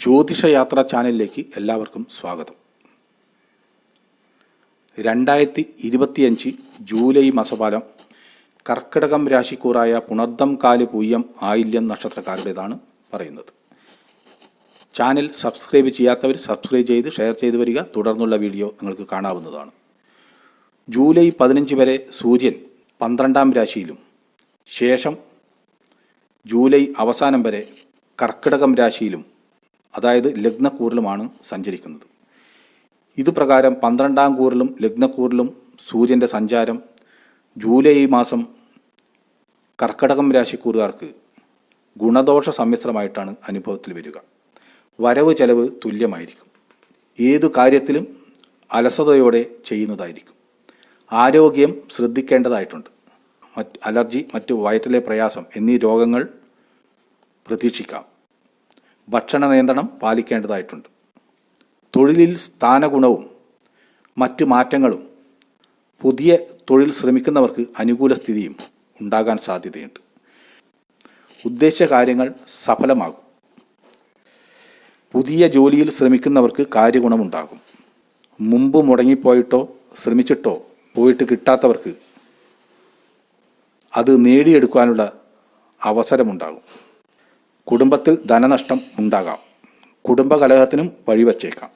ജ്യോതിഷയാത്ര ചാനലിലേക്ക് എല്ലാവർക്കും സ്വാഗതം. രണ്ടായിരത്തി ഇരുപത്തിയഞ്ച് ജൂലൈ മാസപാലം കർക്കിടകം രാശിക്കൂറായ പുണർദം കാൽ പൂയം ആയില്യം നക്ഷത്രക്കാരുടേതാണ് പറയുന്നത്. ചാനൽ സബ്സ്ക്രൈബ് ചെയ്യാത്തവർ സബ്സ്ക്രൈബ് ചെയ്ത് ഷെയർ ചെയ്ത് വരിക. തുടർന്നുള്ള വീഡിയോ നിങ്ങൾക്ക് കാണാവുന്നതാണ്. ജൂലൈ പതിനഞ്ച് വരെ സൂര്യൻ പന്ത്രണ്ടാം രാശിയിലും ശേഷം ജൂലൈ അവസാനം വരെ കർക്കിടകം രാശിയിലും അതായത് ലഗ്നക്കൂറിലുമാണ് സഞ്ചരിക്കുന്നത്. ഇതുപ്രകാരം പന്ത്രണ്ടാം കൂറിലും ലഗ്നക്കൂറിലും സൂര്യന്റെ സഞ്ചാരം ജൂലൈ മാസം കർക്കടകം രാശിക്കൂറുകാർക്ക് ഗുണദോഷ സമ്മിശ്രമായിട്ടാണ് അനുഭവത്തിൽ വരിക. വരവ് ചെലവ് തുല്യമായിരിക്കും. ഏതു കാര്യത്തിലും അലസതയോടെ ചെയ്യുന്നതായിരിക്കും. ആരോഗ്യം ശ്രദ്ധിക്കേണ്ടതായിട്ടുണ്ട്. മറ്റ് അലർജി മറ്റു വയറ്റിലെ പ്രയാസം എന്നീ രോഗങ്ങൾ പ്രതീക്ഷിക്കാം. ഭക്ഷണ നിയന്ത്രണം പാലിക്കേണ്ടതായിട്ടുണ്ട്. തൊഴിലിൽ സ്ഥാനഗുണവും മറ്റു മാറ്റങ്ങളും പുതിയ തൊഴിൽ ശ്രമിക്കുന്നവർക്ക് അനുകൂല സ്ഥിതിയും ഉണ്ടാകാൻ സാധ്യതയുണ്ട്. ഉദ്ദേശ കാര്യങ്ങൾ സഫലമാകും. പുതിയ ജോലിയിൽ ശ്രമിക്കുന്നവർക്ക് കാര്യഗുണമുണ്ടാകും. മുമ്പ് മുടങ്ങിപ്പോയിട്ടോ ശ്രമിച്ചിട്ടോ പോയിട്ട് കിട്ടാത്തവർക്ക് അത് നേടിയെടുക്കാനുള്ള അവസരമുണ്ടാകും. കുടുംബത്തിൽ ധനനഷ്ടം ഉണ്ടാകാം. കുടുംബകലഹത്തിനും വഴിവച്ചേക്കാം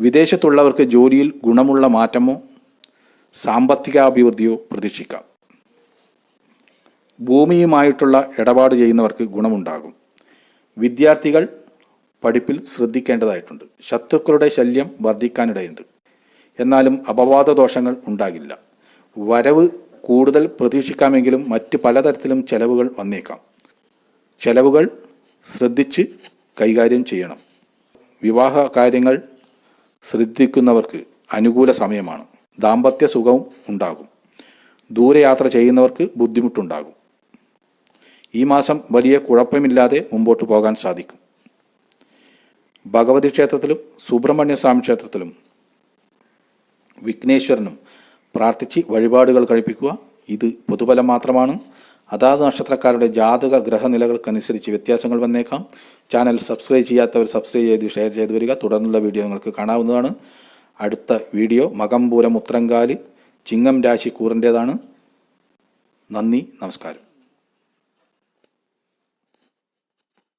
വിദേശത്തുള്ളവർക്ക് ജോലിയിൽ ഗുണമുള്ള മാറ്റമോ സാമ്പത്തികാഭിവൃദ്ധിയോ പ്രതീക്ഷിക്കാം. ഭൂമിയുമായിട്ടുള്ള ഇടപാട് ചെയ്യുന്നവർക്ക് ഗുണമുണ്ടാകും. വിദ്യാർത്ഥികൾ പഠിപ്പിൽ ശ്രദ്ധിക്കേണ്ടതായിട്ടുണ്ട്. ശത്രുക്കളുടെ ശല്യം വർദ്ധിക്കാനിടയുണ്ട്. എന്നാലും അപവാദ ദോഷങ്ങൾ ഉണ്ടാകില്ല. വരവ് കൂടുതൽ പ്രതീക്ഷിക്കാമെങ്കിലും മറ്റ് പലതരത്തിലും ചെലവുകൾ വന്നേക്കാം. ചെലവുകൾ ശ്രദ്ധിച്ച് കൈകാര്യം ചെയ്യണം. വിവാഹ കാര്യങ്ങൾ ശ്രദ്ധിക്കുന്നവർക്ക് അനുകൂല സമയമാണ്. ദാമ്പത്യ സുഖവും ഉണ്ടാകും. ദൂരയാത്ര ചെയ്യുന്നവർക്ക് ബുദ്ധിമുട്ടുണ്ടാകും. ഈ മാസം വലിയ കുഴപ്പമില്ലാതെ മുമ്പോട്ട് പോകാൻ സാധിക്കും. ഭഗവതി ക്ഷേത്രത്തിലും സുബ്രഹ്മണ്യ സ്വാമി ക്ഷേത്രത്തിലും വിഘ്നേശ്വരനും പ്രാർത്ഥിച്ച് വഴിപാടുകൾ കഴിപ്പിക്കുക ഇത് പൊതുഫലം മാത്രമാണ്. അതാത് നക്ഷത്രക്കാരുടെ ജാതക ഗ്രഹനിലകൾക്കനുസരിച്ച് വ്യത്യാസങ്ങൾ വന്നേക്കാം. ചാനൽ സബ്സ്ക്രൈബ് ചെയ്യാത്തവർ സബ്സ്ക്രൈബ് ചെയ്ത് ഷെയർ ചെയ്ത് വരിക. തുടർന്നുള്ള വീഡിയോ നിങ്ങൾക്ക് കാണാവുന്നതാണ്. അടുത്ത വീഡിയോ മകമ്പൂരം ഉത്രങ്കാലി ചിങ്ങം രാശി കൂറിന്റേതാണ് നന്ദി നമസ്കാരം.